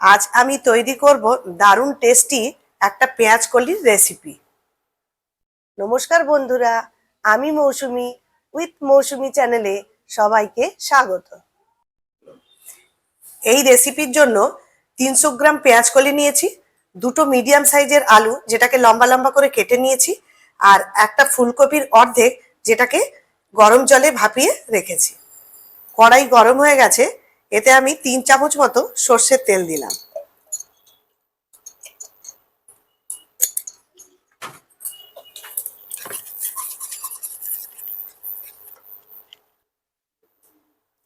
আজ আমি তৈরি করব দারুণ টেস্টি একটা পেঁয়াজ কলির রেসিপি নমস্কার বন্ধুরা, আমি মৌসুমি উইথ মৌসুমি চ্যানেলে সবাইকে স্বাগত। এই রেসিপির জন্য তিনশো গ্রাম পেঁয়াজ কলি নিয়েছি, দুটো মিডিয়াম সাইজের আলু যেটাকে লম্বা লম্বা করে কেটে নিয়েছি, আর একটা ফুলকপির অর্ধেক যেটাকে গরম জলে ভাপিয়ে রেখেছি। কড়াই গরম হয়ে গেছে এতে আমি তিন চামচ মতো সর্ষের তেল দিলাম।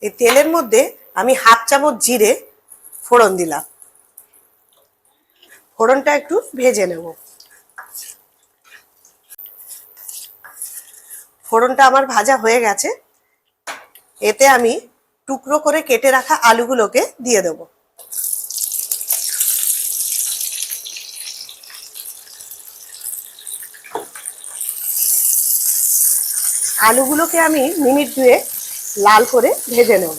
এই তেলের মধ্যে আমি হাফ চামচ জিরে ফোড়ন দিলাম। ফোড়নটা একটু ভেজে নেব। ফোড়নটা আমার ভাজা হয়ে গেছে। এতে আমি টুকরো করে কেটে রাখা আলুগুলোকে দিয়ে দেবো। আলুগুলোকে আমি মিনিট দুয়ে লাল করে ভেজে নেব।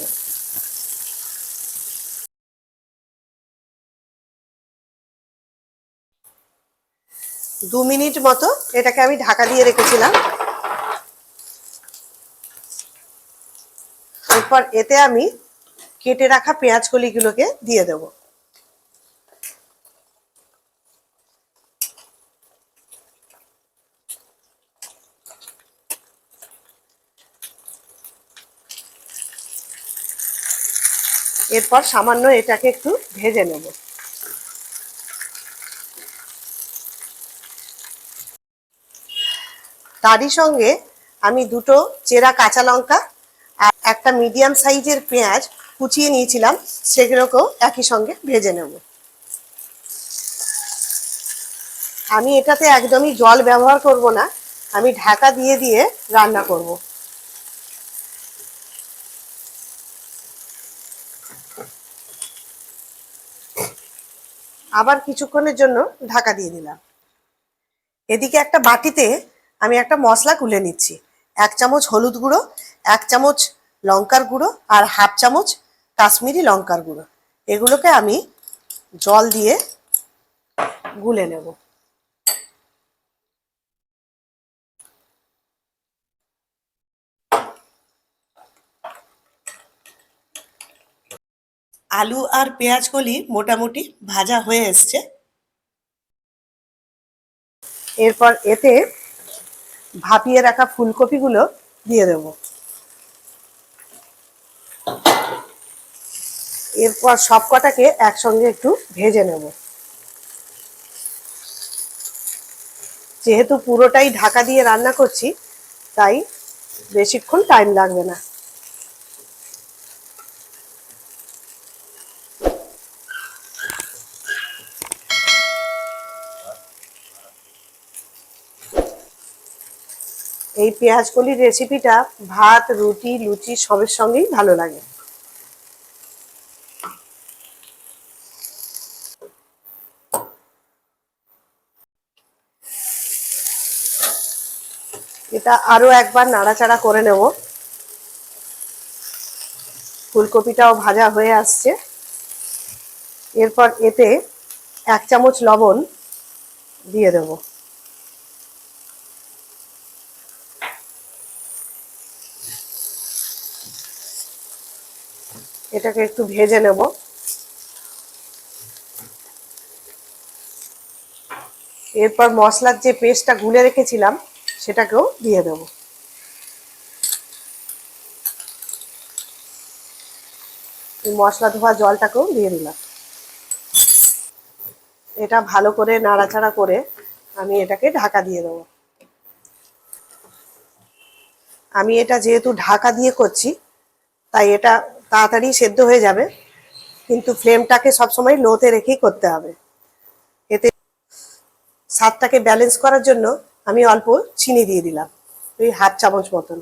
দু মিনিট মতো এটাকে আমি ঢাকা দিয়ে রেখেছিলাম। এরপর এতে আমি কেটে রাখা পেঁয়াজ কলিগুলোকে দিয়ে দেব। এরপর সামান্য এটাকে একটু ভেজে নেব। তারই সঙ্গে আমি দুটো চেরা কাঁচা লঙ্কা একটা মিডিয়াম সাইজের পেঁয়াজ কুচিয়ে নিয়েছিলাম, সেগুলোকেও একই সঙ্গে ভেজে নেব। আমি এটাতে একদমই জল ব্যবহার করব না, আমি ঢাকা দিয়ে দিয়ে রান্না করব। আবার কিছুক্ষণের জন্য ঢাকা দিয়ে দিলাম। এদিকে একটা বাটিতে আমি একটা মশলা গুলে নিচ্ছি, এক চামচ হলুদ গুঁড়ো, এক চামচ লঙ্কার গুঁড়ো আর হাফ চামচ কাশ্মীরি লঙ্কার গুঁড়ো। এগুলোকে আমি জল দিয়ে গুলে নেব। আলু আর পেঁয়াজ কলি মোটামুটি ভাজা হয়ে এসছে। এরপর এতে ভাপিয়ে রাখা ফুলকপিগুলো দিয়ে দেব। এরপর সব কটাকে একসঙ্গে একটু ভেজে নেব। যেহেতু পুরোটাই ঢাকা দিয়ে রান্না করছি, তাই বেশিক্ষণ টাইম লাগবে না। এই পেঁয়াজ কলির রেসিপিটা ভাত, রুটি, লুচি সবের সঙ্গেই ভালো লাগে। এটা আরও একবার নাড়াচাড়া করে নেব। ফুলকপিটাও ভাজা হয়ে আসছে। এরপর এতে এক চামচ লবণ দিয়ে দেবো। এটাকে একটু ভেজে নেব। এরপর মশলার যে পেস্টটা গুলে রেখেছিলাম সেটাকেও দিয়ে দেব। মশলা ধোয়া জলটাকেও দিয়ে দিলাম। এটা ভালো করে নাড়াচাড়া করে আমি এটাকে ঢাকা দিয়ে দেবো। আমি এটা যেহেতু ঢাকা দিয়ে করছি, তাই এটা তাড়াতাড়ি সেদ্ধ হয়ে যাবে, কিন্তু ফ্লেমটাকে সবসময় লোতে রেখেই করতে হবে। এতে স্বাদটাকে ব্যালেন্স করার জন্য আমি অল্প চিনি দিয়ে দিলাম। ওই হাফ চামচ মতন।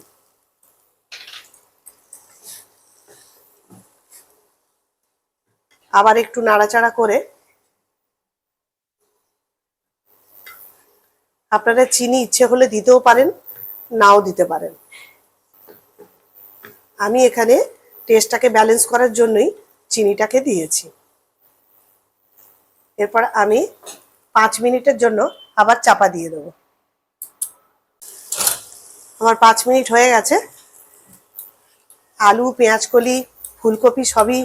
আবার একটু নাড়াচাড়া করে আপনারা চিনি ইচ্ছে হলে দিতেও পারেন, নাও দিতে পারেন। আমি এখানে টেস্টটাকে ব্যালেন্স করার জন্যই চিনিটাকে দিয়েছি। এরপর আমি পাঁচ মিনিটের জন্য আবার চাপা দিয়ে দেবো। আমার পাঁচ মিনিট হয়ে গেছে। আলু পেঁয়াজকলি ফুলকপি সবই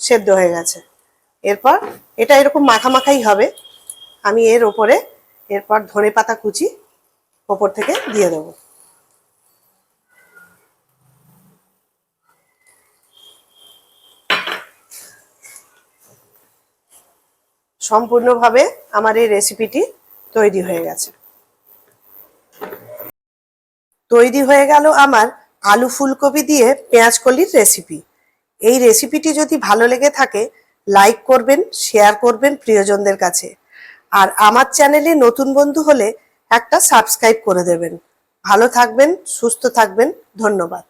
সেদ্ধ হয়ে গেছে। এরপর এটা এরকম মাখামাখাই হবে। আমি এর ওপরে এরপর ধনে পাতা কুচি ওপর থেকে দিয়ে দেবো। সম্পূর্ণভাবে আমার এই রেসিপিটি তৈরি হয়ে গেছে। তৈরি হয়ে গেল আমার আলু ফুলকপি দিয়ে পেঁয়াজ কলির রেসিপি এই রেসিপিটি যদি ভালো লেগে থাকে লাইক করবেন শেয়ার করবেন প্রিয়জনদের কাছে। আর আমার চ্যানেলে নতুন বন্ধু হলে একটা সাবস্ক্রাইব করে দেবেন। ভালো থাকবেন, সুস্থ থাকবেন, ধন্যবাদ।